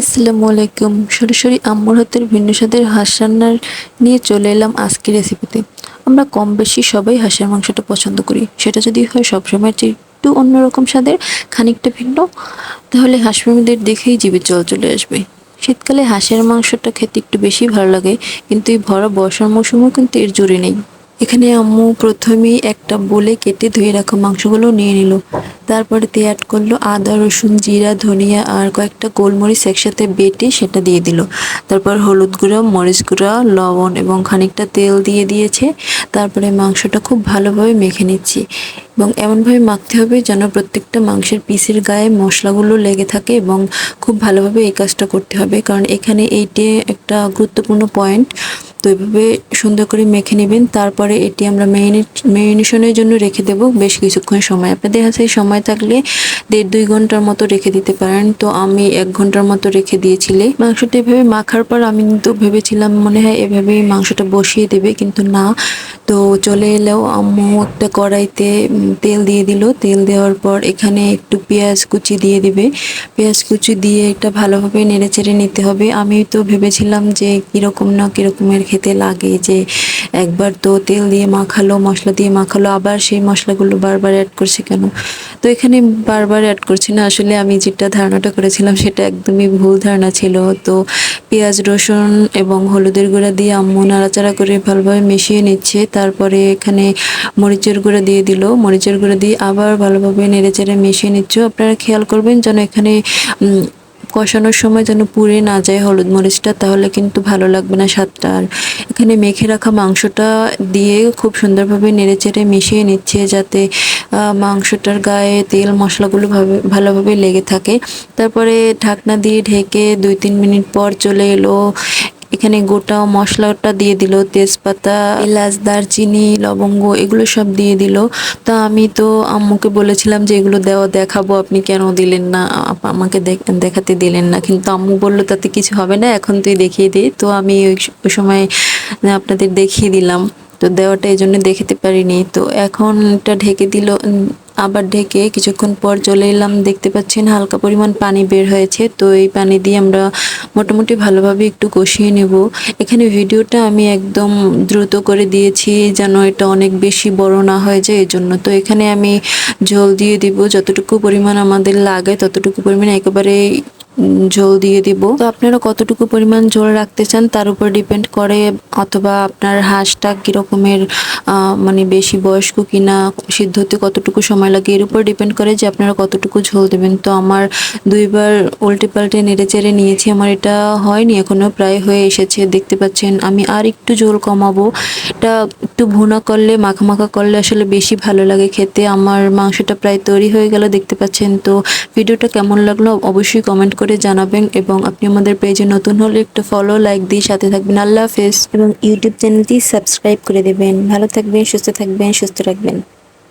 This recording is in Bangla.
আসসালামু আলাইকুম। সরাসরি আম্মুর হাতের ভিন্ন স্বাদের হাঁস নিয়ে চলে এলাম আজকের রেসিপিতে আমরা কম বেশি সবাই হাঁসের মাংসটা পছন্দ করি। সেটা যদি হয় সবসময় চেয়ে একটু অন্যরকম স্বাদের, খানিকটা ভিন্ন, তাহলে হাঁসপ্রেমীদের দেখেই জীবে জল চলে আসবে। শীতকালে হাঁসের মাংসটা খেতে একটু বেশি ভালো লাগে, কিন্তু এই ভরা বর্ষার মৌসুমেও কিন্তু এর জুড়ে নেই। এখানে আম্মু প্রথমেই একটা বলে কেটে ধুয়ে রাখা মাংসগুলো নিয়ে নিল। তারপরে দিয়ে অ্যাড করল আদা, রসুন, জিরা, ধনিয়া আর কয়েকটা গোলমরিচ একসাথে বেটে সেটা দিয়ে দিল। তারপর হলুদ গুঁড়ো, মরিচ গুঁড়া, লবণ এবং খানিকটা তেল দিয়ে দিয়েছে। তারপরে মাংসটা খুব ভালোভাবে মেখে নিচ্ছি এবং এমনভাবে মাখতে হবে যেন প্রত্যেকটা মাংসের পিসের গায়ে মশলাগুলো লেগে থাকে এবং খুব ভালোভাবে এই কাজটা করতে হবে। কারণ এখানে এইটি একটা গুরুত্বপূর্ণ পয়েন্ট তো এভাবে সুন্দর করে মেখে নেবেন। তারপরে এটি আমরা মেরিনেশনের জন্য রেখে দেব বেশ কিছুক্ষণ সময়। আপনাদের হাতে সময় থাকলে দেড় দুই ঘণ্টার মতো রেখে দিতে পারেন। তো আমি এক ঘণ্টার মতো রেখে দিয়েছিলে। মাংসটা এভাবে মাখার পর আমি কিন্তু ভেবেছিলাম মনে হয় এভাবেই মাংসটা বসিয়ে দেবে, কিন্তু না। তো চলে এলেও আম্মু একটা কড়াইতে তেল দিয়ে দিল। তেল দেওয়ার পর এখানে একটু পেঁয়াজ কুচি দিয়ে দিবে। পেঁয়াজ কুচি দিয়ে এটা ভালোভাবে নেড়ে চেড়ে নিতে হবে। আমি তো ভেবেছিলাম যে কীরকম না কীরকমের খেতে লাগে যে একবার তো তেল দিয়ে মাখালো, মশলা দিয়ে মাখালো, আবার সেই মশলাগুলো বারবার অ্যাড করছে কেন? তো এখানে বারবার অ্যাড করছি না। আসলে আমি যেটা ধারণাটা করেছিলাম সেটা একদমই ভুল ধারণা ছিল। তো পেঁয়াজ, রসুন এবং হলুদের গুঁড়া দিয়ে আম্মু নাড়াচাড়া করে ভালোভাবে মিশিয়ে নিচ্ছে। তারপরে এখানে মরিচের গুঁড়া দিয়ে দিল। মরিচের গুঁড়া দিয়ে আবার ভালোভাবে নেড়েচেড়ে মিশিয়ে নিচ্ছ। আপনারা খেয়াল করবেন যেন এখানে কষানোর সময় যেন পুড়ে না যায় হলুদ মরিচটা, তাহলে কিন্তু ভালো লাগবে না স্বাদটা। আর এখানে মেখে রাখা মাংসটা দিয়ে খুব সুন্দরভাবে নেড়েচেড়ে মিশিয়ে নিচ্ছে যাতে মাংসটার গায়ে তেল মশলাগুলো ভাবে, ভালোভাবে লেগে থাকে। তারপরে ঢাকনা দিয়ে ঢেকে দুই তিন মিনিট পর চলে এলো। এখানে গোটা মশলাটা দিয়ে দিল, তেজপাতা, এলাচ, দারচিনি, লবঙ্গ, এগুলো সব দিয়ে দিল। তা আমি তো আম্মুকে বলেছিলাম যে এগুলো দেওয়া দেখাবো, আপনি কেন দিলেন না? আমাকে দেখাতে দিলেন না। কিন্তু আম্মু বলল, তাতে কিছু হবে না, এখন তুই দেখিয়ে দে। তো আমি ওই সময় আপনাদের দেখিয়ে দিলাম। তো দেওয়াটা এই জন্য দেখাতে পারিনি। তো এখন এটা ঢেকে দিল আবার ঢেকে কিছুক্ষণ পর চলে এলাম। দেখতে পাচ্ছেন হালকা পরিমাণ পানি বের হয়েছে। তো এই পানি দিয়ে আমরা মোটামুটি ভালোভাবে একটু কষিয়ে নেব। এখানে ভিডিওটা আমি একদম দ্রুত করে দিয়েছি যেন এটা অনেক বেশি বড় না হয়ে যায় এই জন্য তো এখানে আমি জল দিয়ে দিব। যতটুকু পরিমাণ আমাদের লাগে ততটুকু পরিমাণ একেবারে ঝোল দিয়ে দিব। তো আপনারা কতটুকু পরিমাণ ঝোল রাখতে চান তার উপর ডিপেন্ড করে অথবা আপনার হাঁসটা কিরকমের মানে বেশি বয়স্ক কিনা, সিদ্ধ হতে কতটুকু সময় লাগে, এর উপর ডিপেন্ড করে যে আপনারা কতটুকু ঝোল দেবেন। তো আমার দুইবার উল্টে পাল্টে নেড়ে নিয়েছি, আমার এটা হয়নি এখনও প্রায় হয়ে এসেছে, দেখতে পাচ্ছেন। আমি আর একটু ঝোল কমাবো। এটা একটু ভুনা করলে, মাখা করলে আসলে বেশি ভালো লাগে খেতে। আমার মাংসটা প্রায় তৈরি হয়ে গেল, দেখতে পাচ্ছেন তো। ভিডিওটা কেমন লাগল অবশ্যই কমেন্ট করে জানাবেন এবং আপনি আমাদের পেজে নতুন হলে একটু ফলো লাইক দিয়ে সাথে থাকবেন। আল্লাহ হাফেজ। এবং ইউটিউব চ্যানেলটি সাবস্ক্রাইব করে দেবেন। ভালো থাকবেন, সুস্থ থাকবেন, সুস্থ রাখবেন।